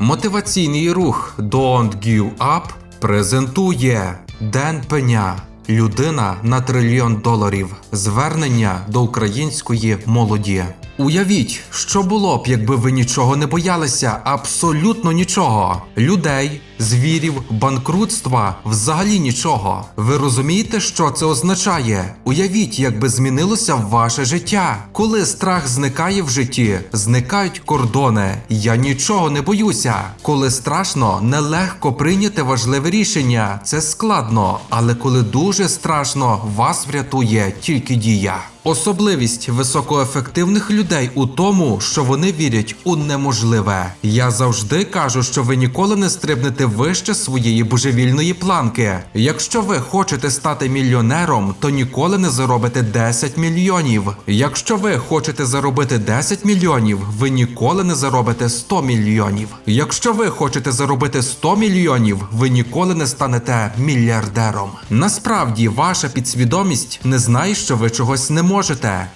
Мотиваційний рух Don't Give Up презентує Ден Пеня. Людина на трильйон доларів. Звернення до української молоді. Уявіть, що було б, якби ви нічого не боялися, абсолютно нічого. Людей, звірів, банкрутства, взагалі нічого. Ви розумієте, що це означає? Уявіть, якби змінилося ваше життя. Коли страх зникає в житті, зникають кордони. Я нічого не боюся. Коли страшно, нелегко прийняти важливе рішення. Це складно, але коли дуже страшно, вас врятує тільки дія. Особливість високоефективних людей у тому, що вони вірять у неможливе. Я завжди кажу, що ви ніколи не стрибнете вище своєї божевільної планки. Якщо ви хочете стати мільйонером, то ніколи не заробите 10 мільйонів. Якщо ви хочете заробити 10 мільйонів, ви ніколи не заробите 100 мільйонів. Якщо ви хочете заробити 100 мільйонів, ви ніколи не станете мільярдером. Насправді, ваша підсвідомість не знає, що ви чогось не можете.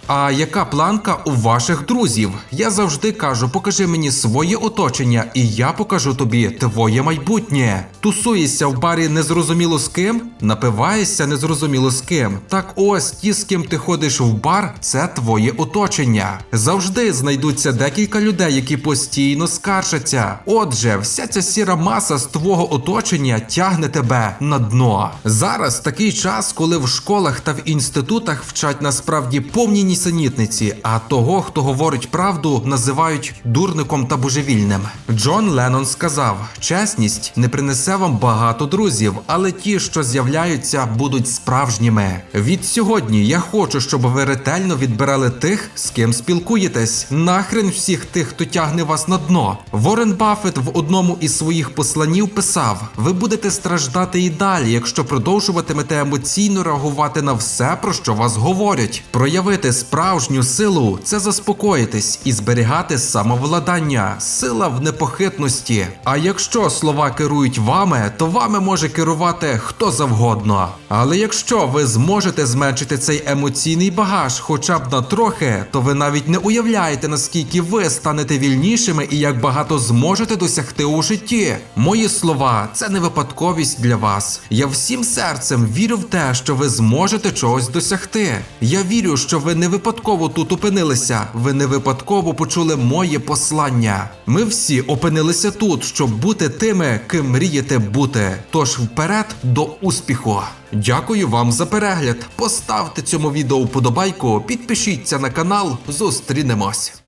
А яка планка у ваших друзів? Я завжди кажу: покажи мені своє оточення, і я покажу тобі твоє майбутнє. Тусуєшся в барі незрозуміло з ким, напиваєшся незрозуміло з ким. Так ось ті, з ким ти ходиш в бар, це твоє оточення. Завжди знайдуться декілька людей, які постійно скаржаться. Отже, вся ця сіра маса з твого оточення тягне тебе на дно. Зараз такий час, коли в школах та в інститутах вчать насправді повні нісенітниці, а того, хто говорить правду, називають дурником та божевільним. Джон Леннон сказав: чесність не принесе вам багато друзів, але ті, що з'являються, будуть справжніми. Від сьогодні я хочу, щоб ви ретельно відбирали тих, з ким спілкуєтесь. Нахрен всіх тих, хто тягне вас на дно. Ворен Баффет в одному із своїх посланів писав: ви будете страждати і далі, якщо продовжуватимете емоційно реагувати на все, про що вас говорять. Проявити справжню силу це заспокоїтись і зберігати самовладання, сила в непохитності. А якщо слова керують вами, то вами може керувати хто завгодно. Але якщо ви зможете зменшити цей емоційний багаж хоча б на трохи, то ви навіть не уявляєте, наскільки ви станете вільнішими і як багато зможете досягти у житті. Мої слова це не випадковість для вас. Я всім серцем вірю в те, що ви зможете чогось досягти. Я вірю, що ви не випадково тут опинилися. Ви не випадково почули моє послання. Ми всі опинилися тут, щоб бути тими, ким мрієте бути. Тож вперед до успіху. Дякую вам за перегляд. Поставте цьому відео вподобайку, підпишіться на канал. Зустрінемось.